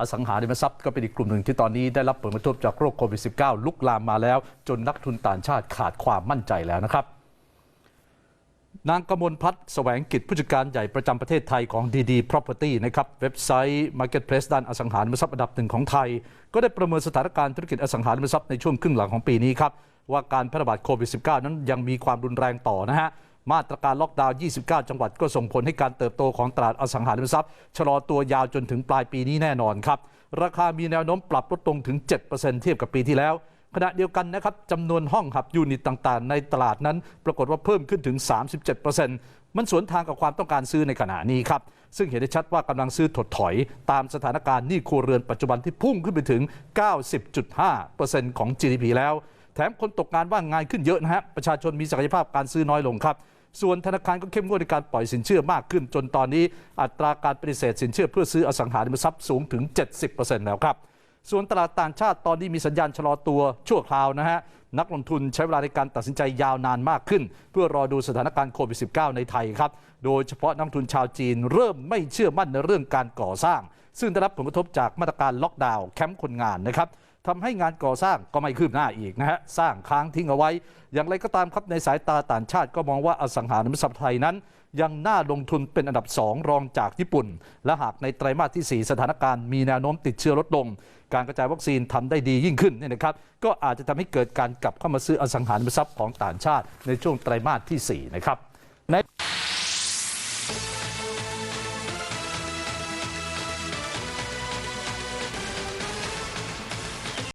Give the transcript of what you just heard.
อสังหาริมทรัพย์ก็เป็นอีกกลุ่มหนึ่งที่ตอนนี้ได้รับผลกระทบจากโรคโควิด -19 ลุกลามมาแล้ว จนนักทุนต่างชาติขาดความมั่นใจแล้วนะครับนางกมลพัฒน์แสวงกิจผู้จัดการใหญ่ประจำประเทศไทยของ DD Property นะครับเว็บไซต์ Marketplace ด้านอสังหาริมทรัพย์อันดับหนึ่งของไทย ก็ได้ประเมินสถานการณ์ธุรกิจอสังหาริมทรัพย์ในช่วงครึ่งหลังของปีนี้ครับว่าการแพร่ระบาดโควิด -19 นั้นยังมีความรุนแรงต่อนะฮะ มาตรการล็อกดาวน์ 29 จังหวัดก็ส่งผลให้การเติบโตของตลาดอสังหาริมทรัพย์ ชะลอตัวยาวจนถึงปลายปีนี้แน่นอนครับ ราคามีแนวโน้มปรับลดลงถึง 7%เทียบกับปีที่แล้ว ขณะเดียวกันนะครับจำนวนห้องหับยูนิตต่างๆ ในตลาดนั้น ปรากฏว่าเพิ่มขึ้นถึง 37%มันสวนทางกับความต้องการซื้อในขณะนี้ครับซึ่งเห็นได้ชัดว่ากำลังซื้อถดถอย ตามสถานการณ์หนี้ครัวเรือนปัจจุบันที่พุ่งขึ้นไปถึง 90.5%ของ GDP แล้ว แถมคนตกงานว่างงานขึ้นเยอะนะฮะประชาชนมีศักยภาพการซื้อน้อยลงครับ ส่วนธนาคารก็เข้มงวดในการปล่อยสินเชื่อมากขึ้น จนตอนนี้อัตราการปฏิเสธสินเชื่อเพื่อซื้ออสังหาริมทรัพย์สูงถึง 70%แล้วครับส่วนตลาดต่างชาติตอนนี้มีสัญญาณชะลอตัวชั่วคราวนะฮะ นักลงทุนใช้เวลาในการตัดสินใจยาวนานมากขึ้น เพื่อรอดูสถานการณ์โควิด -19 ในไทยครับ โดยเฉพาะนักทุนชาวจีนเริ่มไม่เชื่อมั่นในเรื่องการก่อสร้าง ซึ่งได้รับผลกระทบจากมาตรการล็อกดาวน์แคมป์คนงานนะครับ ทำให้งานก่อสร้างก็ไม่คืบหน้าอีกนะฮะสร้างค้างทิ้งเอาไว้ อย่างไรก็ตามครับในสายตาต่างชาติก็มองว่าอสังหาริมทรัพย์ไทยนั้น ยังน่าลงทุนเป็นอันดับ 2 รองจากญี่ปุ่น และหากในไตรมาสที่ 4 สถานการณ์มีแนวโน้มติดเชื้อลดลง การกระจายวัคซีนทำได้ดียิ่งขึ้นเนี่ยนะครับก็อาจจะทำให้เกิดการกลับเข้ามาซื้ออสังหาริมทรัพย์ของต่างชาติในช่วงไตรมาสที่ 4 นะครับ